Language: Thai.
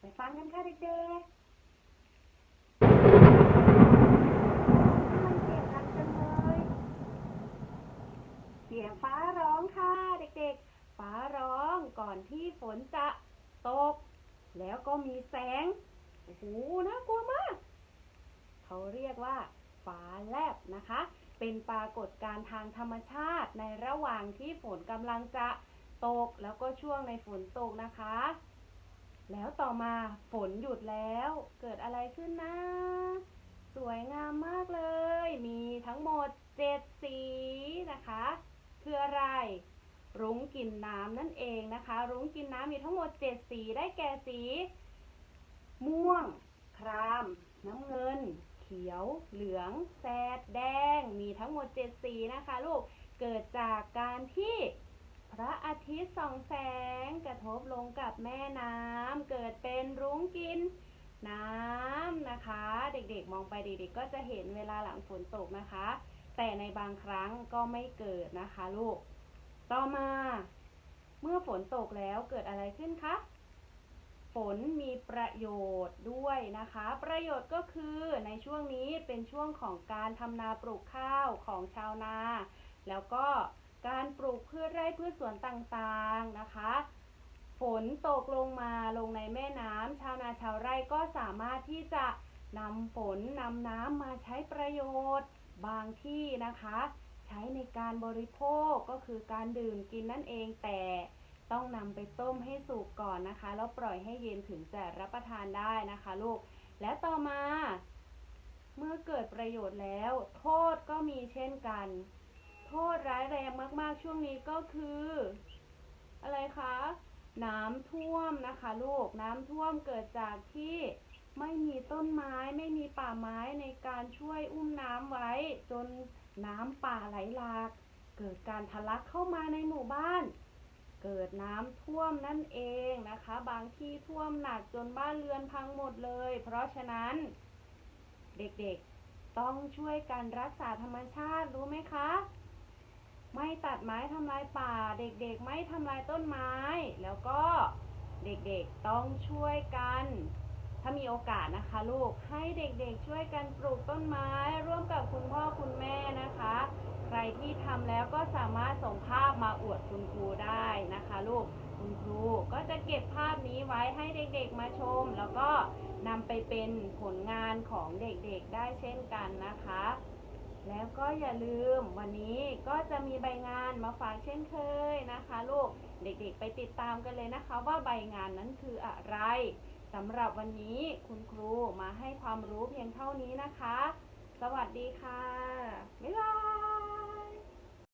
ไปฟังกันค่ะเด็กๆเสียงดังจังเลยเสียงฟ้าร้องค่ะเด็กๆ ฟ้าร้องก่อนที่ฝนจะตก แล้วก็มีแสง โอ้โหน่ากลัวมาก เขาเรียกว่า ฟ้าแลบนะคะ เป็นปรากฏการณ์ทางธรรมชาติในระหว่างที่ฝนกำลังจะต ตกแล้วก็ช่วงในฝนตกนะคะ แล้วต่อมาฝนหยุดแล้ว เกิดอะไรขึ้นนะ สวยงามมากเลย มีทั้งหมดเจ็ดสีนะคะคืออะไร รุ้งกินน้ำนั่นเองนะคะ รุ้งกินน้ำมีทั้งหมดเจ็ดสีได้แก่สี ม่วง คราม น้ำเงิน เขียว เหลือง แสด แดง มีทั้งหมดเจ็ดสีนะคะ ลูก เกิดจากการที่ พระอาทิตย์ส่องแสงกระทบลงกับแม่น้ำเกิดเป็นรุ้งกินน้ำนะคะ เด็กๆมองไปเด็กๆก็จะเห็นเวลาหลังฝนตกนะคะ แต่ในบางครั้งก็ไม่เกิดนะคะลูก ต่อมา เมื่อฝนตกแล้วเกิดอะไรขึ้นคะฝนมีประโยชน์ด้วยนะคะ ประโยชน์ก็คือในช่วงนี้เป็นช่วงของการทำนาปลูกข้าวของชาวนา แล้วก็การปลูกพืชไร่พืช สวนต่างๆนะคะ ฝนตกลงมาลงในแม่น้ำชาวนาชาวไร่ก็สามารถที่จะนำฝนนำน้ำมาใช้ประโยชน์บางที่นะคะ ใช้ในการบริโภคก็คือการดื่มกินนั่นเองแต่ต้องนำไปต้มให้สุกก่อนนะคะแล้วปล่อยให้เย็นถึงจะรับประทานได้นะคะลูก และต่อมา เมื่อเกิดประโยชน์แล้ว โทษก็มีเช่นกัน โทษร้ายแรงมากๆ ช่วงนี้ก็คือ อะไรคะ น้ำท่วมนะคะลูก น้ำท่วมเกิดจากที่ไม่มีต้นไม้ไม่มีป่าไม้ในการช่วยอุ้มน้ำไว้ จนน้ำป่าไหลหลาก เกิดการทะลักเข้ามาในหมู่บ้าน เกิดน้ำท่วมนั่นเองนะคะ บางที่ท่วมหนักจนบ้านเรือนพังหมดเลย เพราะฉะนั้น เด็กๆต้องช่วยกันรักษาธรรมชาติรู้ไหมคะ ไม่ตัดไม้ทำลายป่า เด็กๆ ไม่ทำลายต้นไม้ แล้วก็เด็กๆต้องช่วยกัน ถ้ามีโอกาสนะคะลูกให้เด็กๆช่วยกันปลูกต้นไม้ ร่วมกับคุณพ่อคุณแม่นะคะ ใครที่ทำแล้วก็สามารถส่งภาพมาอวดคุณครูได้นะคะลูกคุณครูก็จะเก็บภาพนี้ไว้ให้เด็กๆมาชม แล้วก็นำไปเป็นผลงานของเด็กๆได้เช่นกันนะคะ แล้วก็อย่าลืมวันนี้ก็จะมีใบงานมาฝากเช่นเคยนะคะลูกเด็กๆ ไปติดตามกันเลยนะคะ ว่าใบงานนั้นคืออะไรสำหรับวันนี้คุณครูมาให้ความรู้เพียงเท่านี้นะคะ สวัสดีค่ะ บ๊ายบาย